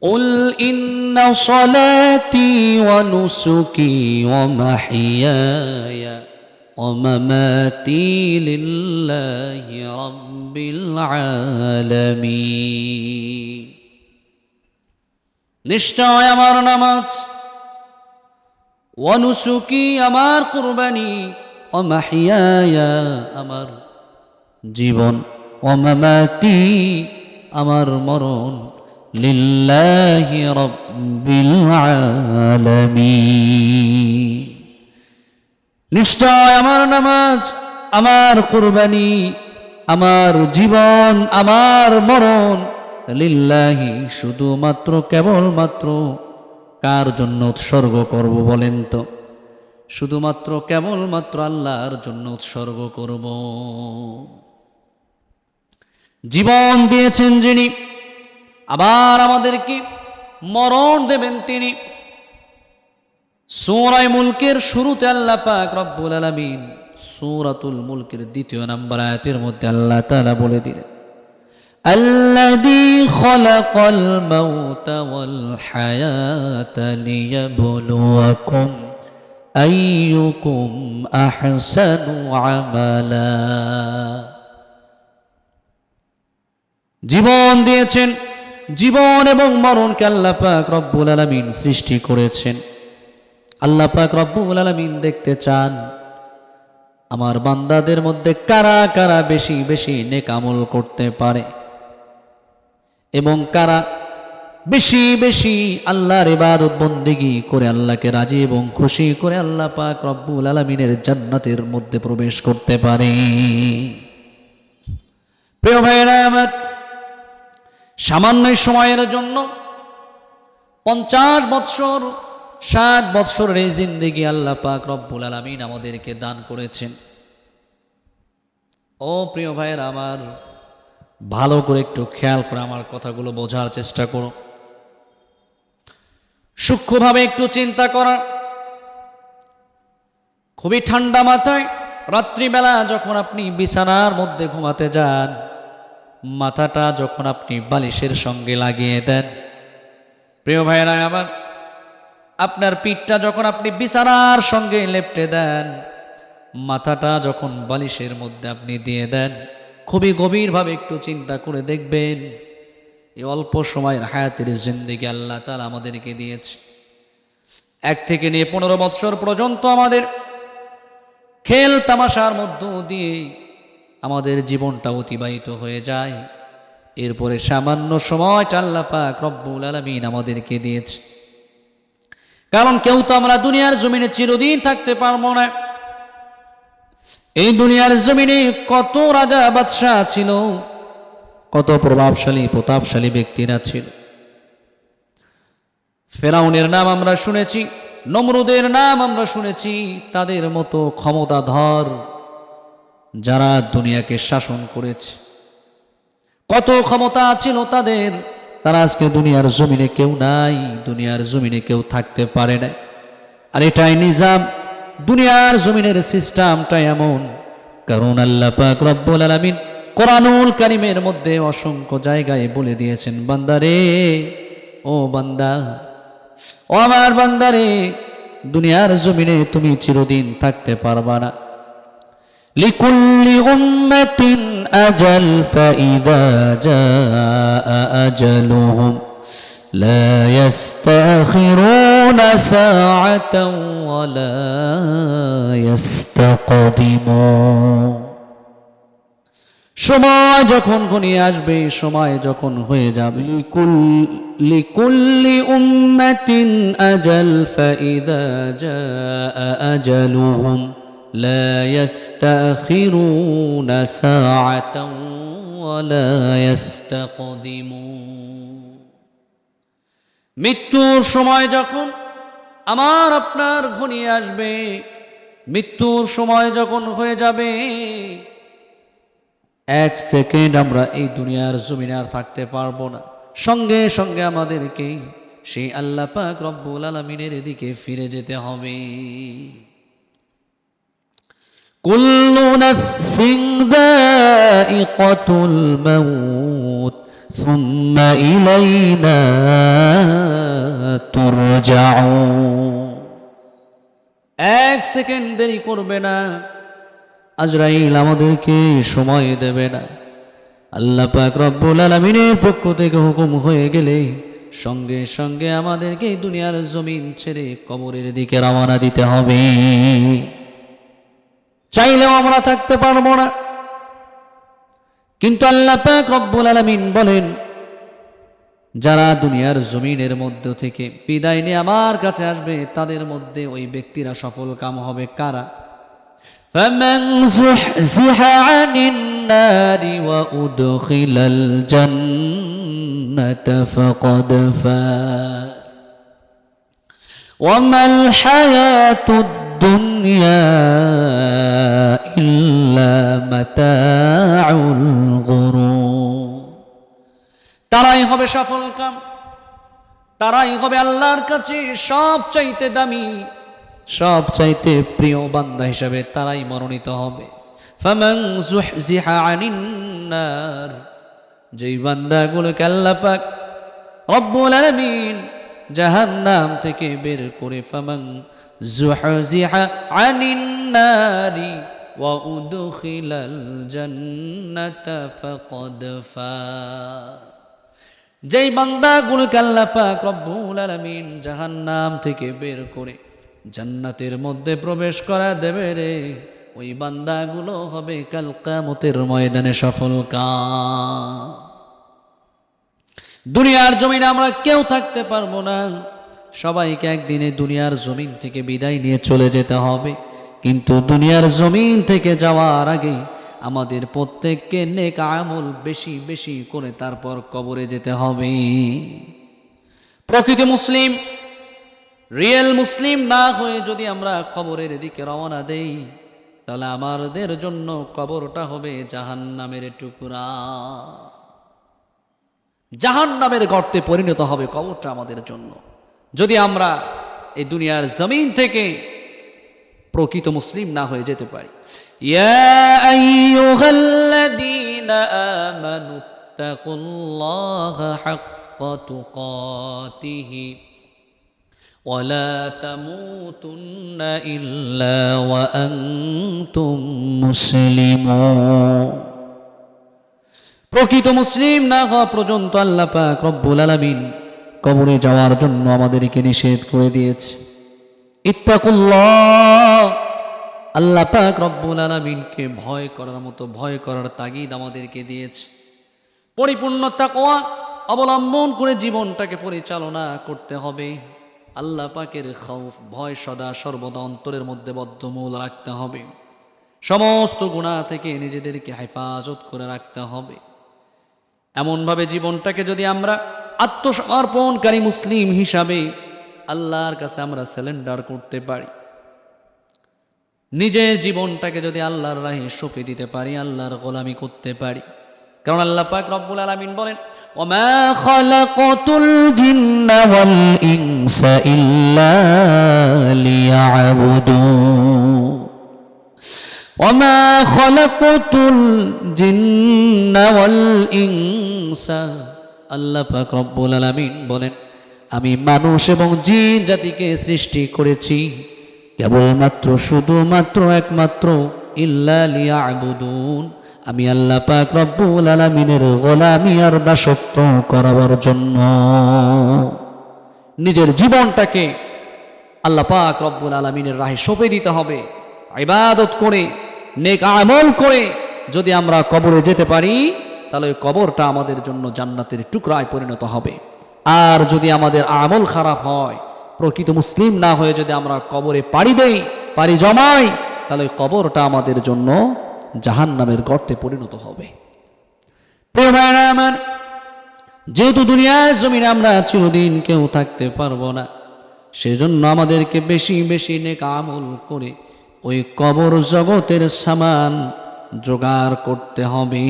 قل إن صلاتي ونسكي ومحياي ومماتي لله رب العالمين নিশ্চয় আমার নামাজ অনুসুকি আমার কুরবানি অমাহিয়ায়া আমার জীবন অমামাতি আমার মরণ লিল্লাহি রব্বিল আলামিন। নিশ্চয় আমার নামাজ, আমার কুরবানি, আমার জীবন, আমার মরণ লিল্লাহি শুধুমাত্র, কেবলমাত্র কার জন্য উৎসর্গ করব বলেন তো? শুধুমাত্র, কেবলমাত্র আল্লাহর জন্য উৎসর্গ করব। জীবন দিয়েছেন যিনি আবার আমাদেরকে মরণ দেবেন তিনি সূরায়ে মুলকের শুরুতে আল্লাহ পাক রব্বুল আলামিন সূরাতুল মুলকের দ্বিতীয় নম্বর আয়াতের মধ্যে আল্লাহ তাআলা বলে দিলেন الذي خلق الموت والحياة ليبلوكم أيكم أحسن عملا জীবন দিয়েছেন জীবন এবং মরণকে আল্লাহ পাক রব্বুল আলামিন সৃষ্টি করেছেন। আল্লাহ পাক রব্বুল আলামিন দেখতে চান, আমার বান্দাদের মধ্যে কারা কারা বেশি বেশি নেকামল করতে পারে? এবং কারা বেশি বেশি আল্লাহর ইবাদত বন্দেগি করে আল্লাহকে রাজি এবং খুশি করে আল্লাহ পাক রব্বুল আলমিনের জান্নাতের মধ্যে প্রবেশ করতে পারে। প্রিয় ভাইরা আমার সামান্য সময়ের জন্য পঞ্চাশ বৎসর, ষাট বৎসরের এই জিন্দিগি আল্লাহ পাক রব্বুল আলমিন আমাদেরকে দান করেছেন। ও প্রিয় ভাইয়ের আমার, ভালো করে একটু খেয়াল করে আমার কথাগুলো বোঝার চেষ্টা করো। সূক্ষ্মভাবে একটু চিন্তা করা। খুবই ঠান্ডা মাথায় রাত্রিবেলা যখন আপনি বিছানার মধ্যে ঘুমাতে যান মাথাটা যখন আপনি বালিশের সঙ্গে লাগিয়ে দেন। প্রিয় ভাইয়েরা, আমার আপনার পিঠটা যখন আপনি বিছানার সঙ্গে লেপটে দেন, মাথাটা যখন বালিশের মধ্যে আপনি দিয়ে দেন, খুবই গভীরভাবে একটু চিন্তা করে দেখবেন এই অল্প সময়ের হায়াতের জিন্দিগি আল্লাহ তালা আমাদেরকে দিয়েছে। এক থেকে নিয়ে পনেরো বৎসর পর্যন্ত আমাদের খেল তামাশার মধ্য দিয়ে আমাদের জীবনটা অতিবাহিত হয়ে যায়। এরপরে সামান্য সময়টা আল্লাহ পাক রব্বুল আলমিন আমাদেরকে দিয়েছে। কারণ কেউ তো আমরা দুনিয়ার জমিনে চিরদিন থাকতে পারব না। এই দুনিয়ার জমিনে কত রাজা বাদশাহ ছিল, কত প্রভাবশালী, প্রতাপশালী ব্যক্তিরা ছিল। ফেরাউনের নাম আমরা শুনেছি, নমরুদের নাম আমরা শুনেছি, তাদের মতো ক্ষমতাধর যারা দুনিয়াকে শাসন করেছে। কত ক্ষমতা ছিল তাদের, তারা আজকে দুনিয়ার জমিনে কেউ নাই, দুনিয়ার জমিনে কেউ থাকতে পারে না আর এটাই নিজাম, দুনিয়ার জমিনের সিস্টেমটা এমন। কারণ আল্লাহ পাক রব্বুল আলামিন কোরআনুল কারিমের মধ্যে অসংখ্য জায়গায় বলে দিয়েছেন, বান্দারে, ও বান্দা, ও আমার বান্দারে, দুনিয়ার জমিনে তুমি চিরদিন থাকতে পারবা না। لكل أمة أجل فإذا جاء أجلهم لا يستأخرون ساعة ولا يستقدمون সময় যখন ঘনিয়ে আসবে সময় যখন হয়ে যাবে লিকুল্লি উম্মাতিন আজল ফাইদা জাআ আজলুহুম لا يستأخرون ساعة ولا يستقدمون মৃত্যুর সময় যখন আমার আপনার ঘনিয়ে আসবে মৃত্যুর সময় যখন হয়ে যাবে এক সেকেন্ড আমরা এই দুনিয়ার জমিনে আর থাকতে পারবো না সঙ্গে সঙ্গে আমাদেরকে সেই আল্লাহ পাক রব্বুল আলমিনের দিকে ফিরে যেতে হবে كل نفس ذائقة الموت ثم إلينا ترجعون এক সেকেন্ড দেরি করবে না আজরাইল আমাদেরকে সময় দেবে না আল্লাহ পাক রব্বুল আলমিনের পক্ষ থেকে হুকুম হয়ে গেলে সঙ্গে সঙ্গে আমাদেরকে এই দুনিয়ার জমিন ছেড়ে কবরের দিকে রওনা দিতে হবে চাইলেও আমরা থাকতে পারবো না কিন্তু আল্লাহ পাক রব্বুল আলমিন বলেন যারা দুনিয়ার জমিনের মধ্য থেকে বিদায় নিয়ে আমার কাছে আসবে তাদের মধ্যে ওই ব্যক্তিরা সফল কাম হবে কারা فمن زحزح عن النار وأدخل الجنة فقد فاز وما الحياة الدنيا إلا متاع الغرور তারাই হবে সফল কাম তারাই হবে আল্লাহর কাছে সব চাইতে দামি সব চাইতে প্রিয় বান্দা হিসাবে তারাই মনোনীত হবে ফামান জুহজিহা আনিন নার যেই বান্দাগুলোকে আল্লাহ পাক রব্বুল আলামিন জাহান্নাম থেকে বের করে ফামান আনিন নারি ওয়া উদখিলাল জান্নাতা ফাকাদ ফাজ যেই বান্দাগুলোকে আল্লাহ পাক রব্বুল আলামিন জাহান্নাম থেকে বের করে জান্নাতের মধ্যে প্রবেশ করা দেবে রে, ওই বান্দাগুলো হবে কাল কিয়ামতের ময়দানে সফল কাম দুনিয়ার জমিনে আমরা কেউ থাকতে পারব না। সবাইকে একদিনে দুনিয়ার জমিন থেকে বিদায় নিয়ে চলে যেতে হবে। কিন্তু দুনিয়ার জমিন থেকে যাওয়ার আগে আমাদের প্রত্যেককে নেক আমল বেশি বেশি করে তারপর কবরে যেতে হবে। প্রকৃত মুসলিম, রিয়েল মুসলিম না হয়ে যদি আমরা কবরের দিকে রওনা দেই, তাহলে আমাদের জন্য কবরটা হবে জাহান্নামের টুকরা। জাহান নামের গর্তে পরিণত হবে কবরটা আমাদের জন্য। যদি আমরা এই দুনিয়ার জমিন থেকে প্রকৃত মুসলিম না হয়ে যেতে পারি يا أيها الذين آمنوا اتقوا الله حق تقاته ولا تموتن إلا وأنتم مسلمون প্রকৃত মুসলিম না হওয়া পর্যন্ত আল্লাহ পাক রব্বুল আলামিন কবরে যাওয়ার জন্য আমাদেরকে নিষেধ করে দিয়েছে। আল্লাহ পাক রব্বুল আলামিনকে ভয় করার মতো, ভয় করার তাগিদ আমাদেরকে দিয়েছে। পরিপূর্ণ তাকওয়া অবলম্বন করে জীবনটাকে পরিচালনা করতে হবে। আল্লাহ পাকের খৌফ, ভয় সদা সর্বদা অন্তরের মধ্যে বদ্ধমূল রাখতে হবে। সমস্ত গুণা থেকে নিজেদেরকে হেফাজত করে রাখতে হবে। এমনভাবে জীবনটাকে যদি আমরা আত্মসমর্পণকারী মুসলিম হিসাবে আল্লাহর কাছে আমরা স্যালেন্ডার করতে পারি। নিজের জীবনটাকে যদি আল্লাহর রাহে সপে দিতে পারি, আল্লাহর গোলামি করতে পারি। কারণ আল্লাহ পাক রব্বুল আলামিন বলেন, ওমা খালাকাতুল জিন্না জিন্না ওয়াল ইনসা আল্লাহ পাক রব্বুল আলামিন বলেন, আমি মানুষ এবং জিন জাতিকে সৃষ্টি করেছি, কেবলমাত্র, শুধুমাত্র, একমাত্র ইল্লা লিয়াবুদুন। আমি আল্লাহ পাক রব্বুল আলামিনের গোলামি আর দাসত্ব করাবার জন্য নিজের জীবনটাকে আল্লাহ পাক রব্বুল আলমিনের রাহে সঁপে দিতে হবে। ইবাদত করে, নেক আমল করে যদি আমরা কবরে যেতে পারি তাহলে ওই কবরটা আমাদের জন্য জান্নাতের টুকরায় পরিণত হবে। আর যদি আমাদের আমল খারাপ হয়, প্রকৃত মুসলিম না হয়ে যদি আমরা কবরে পাড়ি দেই, পাড়ি জমাই, তাহলে ওই কবরটা আমাদের জন্য জাহান নামের গর্তে পরিণত হবে। যেহেতু দুনিয়ার জমিনে আমরা চিরদিন কেউ থাকতে পারব না, সেজন্য আমাদেরকে বেশি বেশি নেক আমল করে ওই কবর জগতের সামান জোগাড় করতে হবে।